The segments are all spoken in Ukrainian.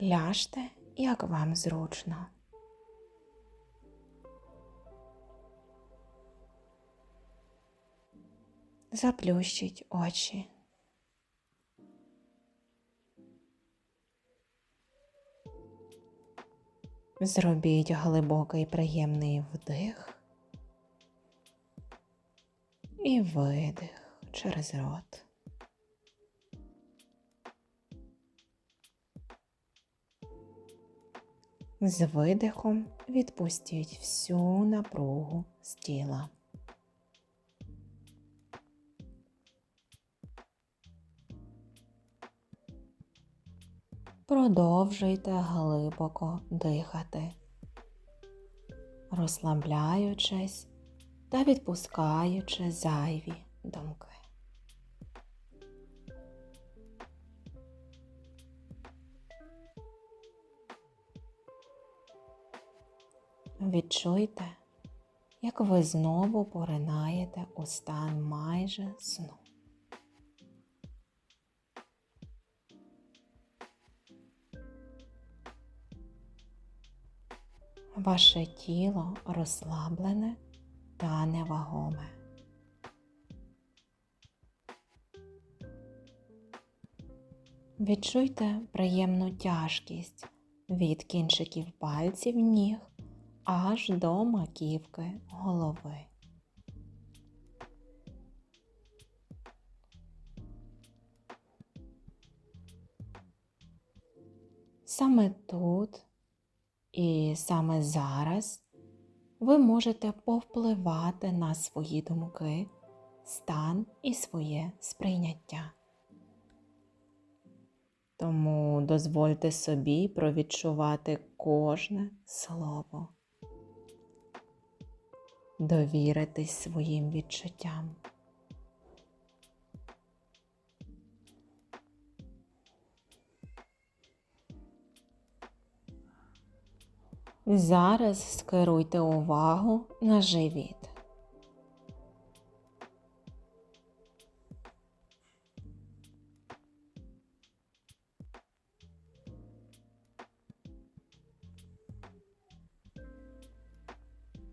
ляжте, як вам зручно. Заплющіть очі. Зробіть глибокий приємний вдих і видих через рот. З видихом відпустіть всю напругу з тіла. Продовжуйте глибоко дихати, розслабляючись та відпускаючи зайві думки. Відчуйте, як ви знову поринаєте у стан майже сну. Ваше тіло розслаблене та невагоме. Відчуйте приємну тяжкість від кінчиків пальців ніг аж до маківки голови. Саме тут і саме зараз ви можете повпливати на свої думки, стан і своє сприйняття. Тому дозвольте собі провідчувати кожне слово, довіритись своїм відчуттям. Зараз скеруйте увагу на живіт.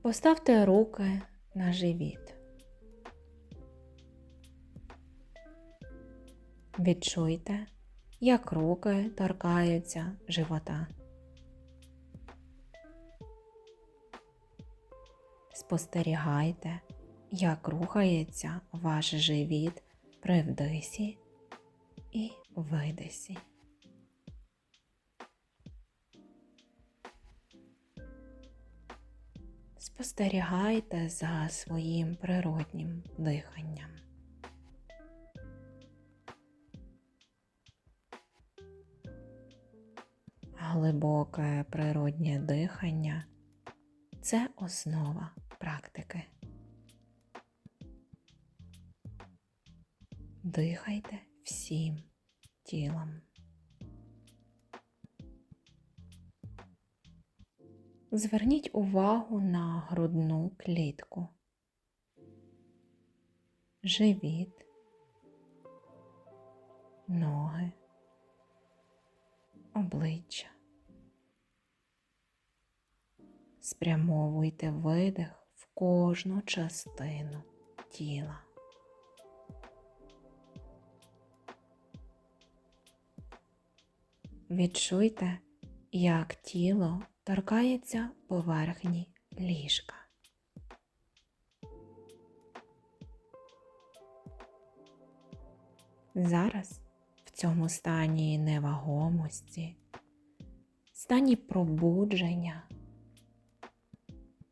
Поставте руки на живіт. Відчуйте, як руки торкаються живота. Спостерігайте, як рухається ваш живіт при вдисі і видисі. Спостерігайте за своїм природнім диханням. Глибоке природнє дихання це основа практики. Дихайте всім тілом. Зверніть увагу на грудну клітку, живіт, ноги, обличчя. Спрямовуйте видих в кожну частину тіла. Відчуйте, як тіло торкається поверхні ліжка. Зараз в цьому стані невагомості, стані пробудження,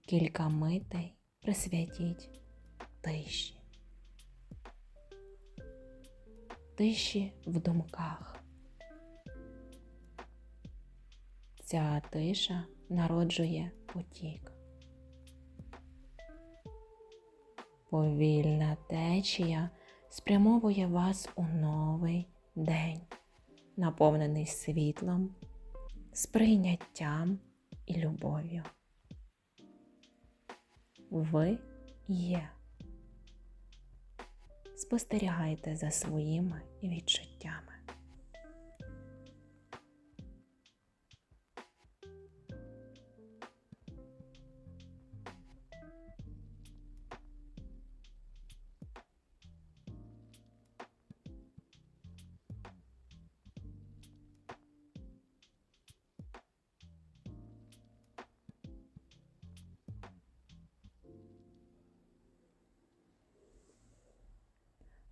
кілька митей присвятіть тиші, тиші в думках. Ця тиша народжує потік. Повільна течія спрямовує вас у новий день, наповнений світлом, сприйняттям і любов'ю. Ви є. Спостерігайте за своїми відчуттями.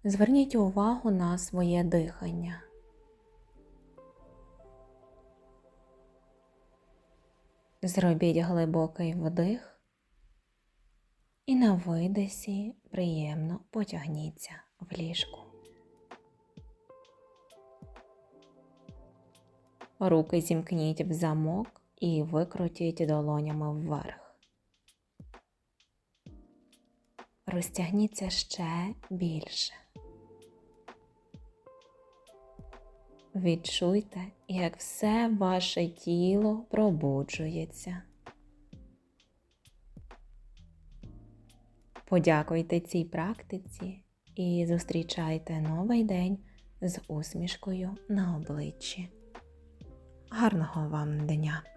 Зверніть увагу на своє дихання. Зробіть глибокий вдих і на видисі приємно потягніться в ліжку. Руки зімкніть в замок і викрутіть долонями вверх. Розтягніться ще більше. Відчуйте, як все ваше тіло пробуджується. Подякуйте цій практиці і зустрічайте новий день з усмішкою на обличчі. Гарного вам дня!